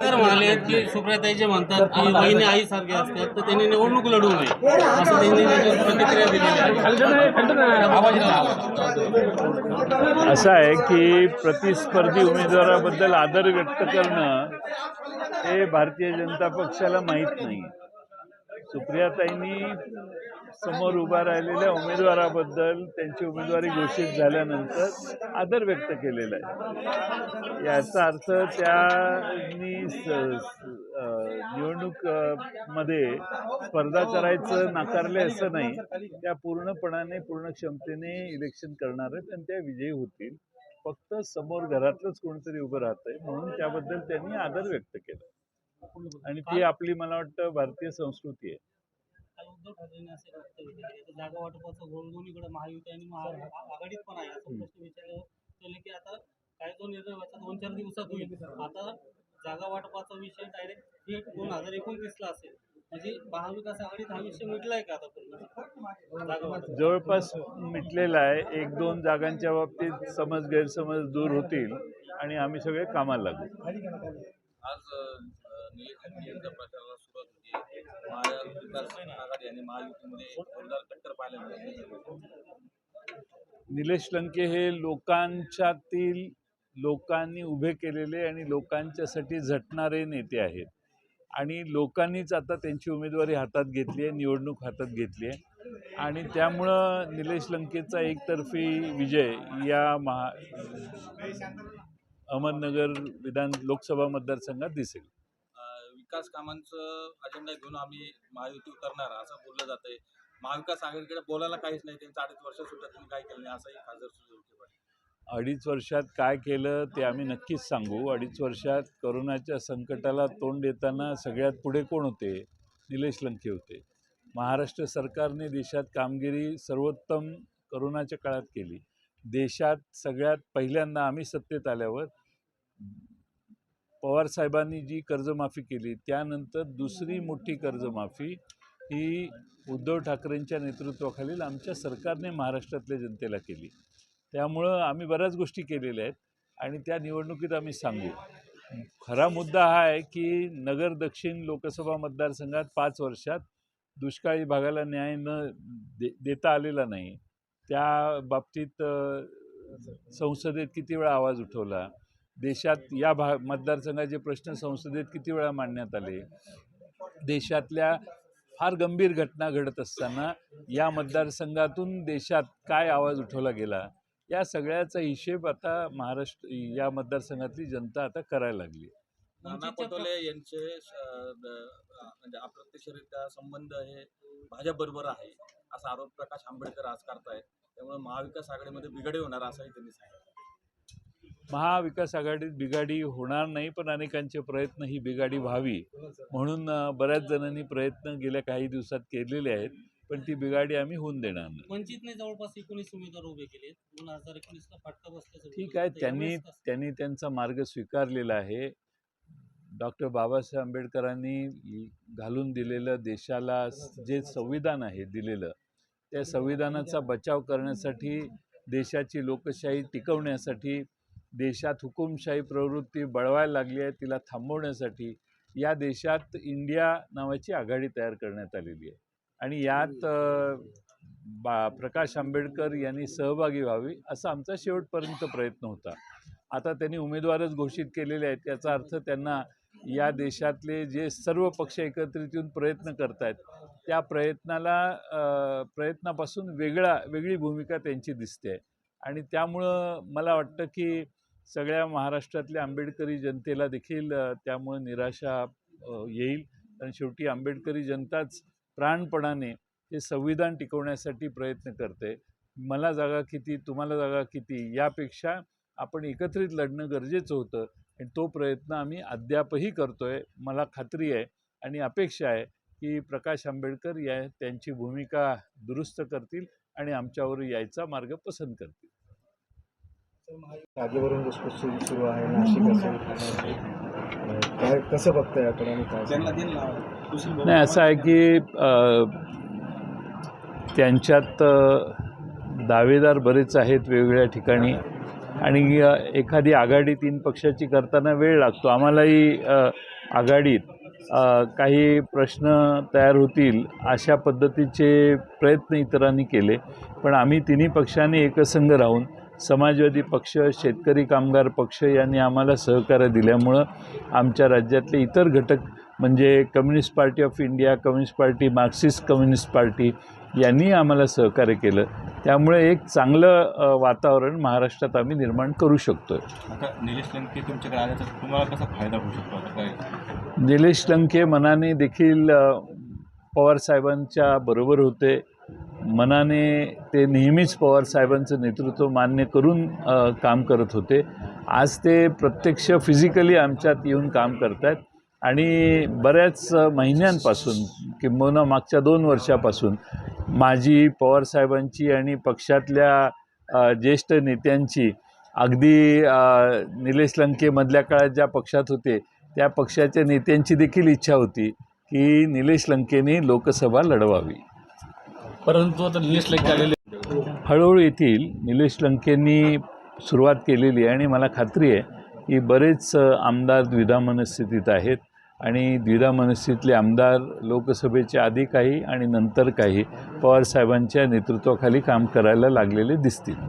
तर म्हणाले की सुप्रियाताई जे म्हणतात की वहिनी आई सारखे असतात तर त्यांनी निवडणूक लढू नये. असं त्यांनी त्याच्यावर प्रतिक्रिया दिली असं आहे की प्रतिस्पर्धी उमेदवाराबद्दल आदर व्यक्त करणं हे भारतीय जनता पक्षाला माहीत नाही सुप्रियाताईंनी समोर उभा राहिलेल्या उमेदवाराबद्दल त्यांची उमेदवारी घोषित झाल्यानंतर आदर व्यक्त केलेला आहे. याचा अर्थ त्यांनी निवडणूकमध्ये स्पर्धा करायचं नाकारले असं नाही. त्या पूर्णपणाने पूर्ण क्षमतेने इलेक्शन करणार आहेत आणि त्या विजयी होतील. फक्त समोर घरातलंच कोणीतरी उभं राहतंय म्हणून त्याबद्दल त्यांनी आदर व्यक्त केला. आणि ती आपली मला वाटतं भारतीय संस्कृती आहे. काल उद्धव ठाकरेंनी असे वक्तव्य केले की जागा वाटपाचं गोल दोन्हीकडे महायुती आणि आघाडीत पण आहे. असं प्रश्न विचारले केले की आता काय जो निर्णय व्हायचा दोन चार दिवसात होईल. आता जागा वाटपाचा विषय डायरेक्ट थेट दोन हजार एकोणतीसला असेल. म्हणजे महाविकास आघाडीत हा विषय मिटलाय का आता जवळपास मिटलेला आहे. एक दोन जागांच्या बाबतीत समज गैरसमज दूर होतील आणि आम्ही सगळे कामाला लागू. आज निलेश लंके यांच्या प्रचाराला सुरुवात होती. आघाडी आणि महायुतीमध्ये जोरदार कट्टर पाहायला निलेश लंके हे लोकांच्यातील लोकांनी उभे केलेले आणि लोकांच्यासाठी झटणारे नेते आहेत. आणि लोकांनीच आता त्यांची उमेदवारी हातात घेतली आहे निवडणूक हातात घेतली आहे. आणि त्यामुळं निलेश लंकेचा एकतर्फी विजय या महा अहमदनगर विधान लोकसभा मतदारसंघात दिसेल. विकास कामांचं अजेंडा घेऊन आम्ही महायुती उतरणार असं बोललं जातंय. महाविकास आघाडीकडे बोलायला काहीच नाही त्यांचं अडीच वर्ष सुद्धा तुम्ही काय केलं नाही असंही खासदार सुद्धा अडीच वर्षात काय केलं ते आम्ही नक्कीच सांगू. अडीच वर्षात करोनाच्या संकटाला तोंड देताना सगळ्यात पुढे कोण होते? निलेश लंके होते. महाराष्ट्र सरकारने देशात कामगिरी सर्वोत्तम करोनाच्या काळात केली. देशात सगळ्यात पहिल्यांदा आम्ही सत्तेत आल्यावर पवारसाहेबांनी जी कर्जमाफी केली त्यानंतर दुसरी मोठी कर्जमाफी ही उद्धव ठाकरेंच्या नेतृत्वाखालील आमच्या सरकारने महाराष्ट्रातल्या जनतेला केली. त्यामुळं आम्ही बऱ्याच गोष्टी केलेल्या आहेत आणि त्या निवडणुकीत आम्ही सांगू खरा मुद्दा हा आहे की नगर दक्षिण लोकसभा मतदारसंघात पाच वर्षात दुष्काळी भागाला न्याय न दे देता आलेला नाही. त्या बाबतीत संसदेत किती वेळा आवाज उठवला? देशात या भा मतदारसंघाचे प्रश्न संसदेत किती वेळा मांडण्यात आले? देशातल्या फार गंभीर घटना घडत असताना या मतदारसंघातून देशात काय आवाज उठवला गेला? या सगळ्याचा हिशेब आता महाराष्ट्र या मतदारसंघातली जनता आता करायला लागली. नाना पटोले यांचे म्हणजे अप्रत्यक्षरित्या संबंध हे भाजपबरोबर आहे असा आरोप प्रकाश आंबेडकर आज करतायत. त्यामुळे महाविकास आघाडीमध्ये बिघडे होणार असंही त्यांनी सांगितलं. महाविकास आघाडीत बिघाडी होणार नाही पण अनेकांचे प्रयत्न ही बिघाडी व्हावी म्हणून बऱ्याच जणांनी प्रयत्न गेल्या काही दिवसात केलेले आहेत पण ती बिघाडी आम्ही होऊन देणार नाही वंचितने जवळपास एकोणीस उमेदवार उभे केले दोन हजार एकोणीसला फटका बसल्याचं ठीक आहे. त्यांनी? त्यांनी त्यांचा मार्ग स्वीकारलेला आहे डॉक्टर बाबासाहेब आंबेडकरांनी घालून दिलेलं देशाला जे संविधान आहे दिलेलं त्या संविधानाचा बचाव करण्यासाठी देशाची लोकशाही टिकवण्यासाठी देशात हुकुमशाही प्रवृत्ती बळवायला लागली आहे तिला थांबवण्यासाठी या देशात इंडिया नावाची आघाडी तयार करण्यात आलेली आहे. आणि यात बा प्रकाश आंबेडकर यांनी सहभागी व्हावी असा आमचा शेवटपर्यंत प्रयत्न होता. आता त्यांनी उमेदवारच घोषित केलेले आहेत याचा अर्थ त्यांना या देशातले जे सर्व पक्ष एकत्रित येऊन प्रयत्न करत आहेत त्या प्रयत्नाला प्रयत्नापासून वेगळा वेगळी भूमिका त्यांची दिसते. आणि त्यामुळं मला वाटतं की सगळ्या महाराष्ट्रातल्या आंबेडकरी जनतेला देखील त्यामुळे त्यामुळं निराशा येईल. कारण शेवटी आंबेडकरी जनताच प्राणपणाने हे संविधान टिकवण्यासाठी प्रयत्न करते. मला जागा किती तुम्हाला जागा किती यापेक्षा आपण एकत्रित लढणं गरजेचं होतं. आणि तो प्रयत्न आम्ही अद्यापही करतो आहे मला खात्री आहे आणि अपेक्षा आहे की प्रकाश आंबेडकर या त्यांची भूमिका दुरुस्त करतील आणि आमच्यावर यायचा मार्ग पसंत करतील. जागेवरून घुसखोस सुरू सुरू आहे नाशिक असेल ठाणे असेल. अं, काय कसं बघताय याकडे आणि काय? सांगताय? नाही असं आहे की त्यांच्यात दावेदार बरेच आहेत वेगवेगळ्या ठिकाणी. आणि एखादी आघाडी तीन पक्षाची करताना वेळ लागतो. आम्हालाही आघाडीत काही प्रश्न तयार होतील अशा पद्धतीचे प्रयत्न इतरांनी केले. पण आम्ही तिन्ही पक्षांनी एकसंघ राहून समाजवादी पक्ष शेतकरी कामगार पक्ष यांनी आम्हाला सहकार्य दिल्यामुळं आमच्या राज्यातले इतर घटक म्हणजे communist party of India communist party Marxist communist party यांनी आम्हाला सहकार्य केलं. त्यामुळे एक चांगलं वातावरण महाराष्ट्रात आम्ही निर्माण करू शकतो निलेश लंके तुमच्याकडे तुम्हाला कसा फायदा होऊ शकतो? निलेश लंके मनाने देखील पवारसाहेबांच्या बरोबर होते. मनाने ते नेहमीच पवारसाहेबांचं नेतृत्व मान्य करून काम करत होते. आज ते प्रत्यक्ष फिजिकली आमच्यात येऊन काम करत आहेत आणि बऱ्याच महिन्यांपासून किंबहुना मागच्या दोन वर्षापासून माझी पवारसाहेबांची आणि पक्षातल्या ज्येष्ठ नेत्यांची अगदी निलेश लंकेमधल्या काळात ज्या पक्षात होते त्या पक्षाच्या नेत्यांची देखील इच्छा होती की निलेश लंकेने लोकसभा लढवावी. परंतु आता निलेश लंके आलेले हळूहळू येथील निलेश लंकेंनी सुरुवात केलेली आहे आणि मला खात्री आहे की बरेच आमदार द्विधा मनस्थितीत आहेत आणि द्विधा मनस्थितीतले आमदार लोकसभेचे आधी काही आणि नंतर काही पवारसाहेबांच्या नेतृत्वाखाली काम करायला लागलेले दिसतील.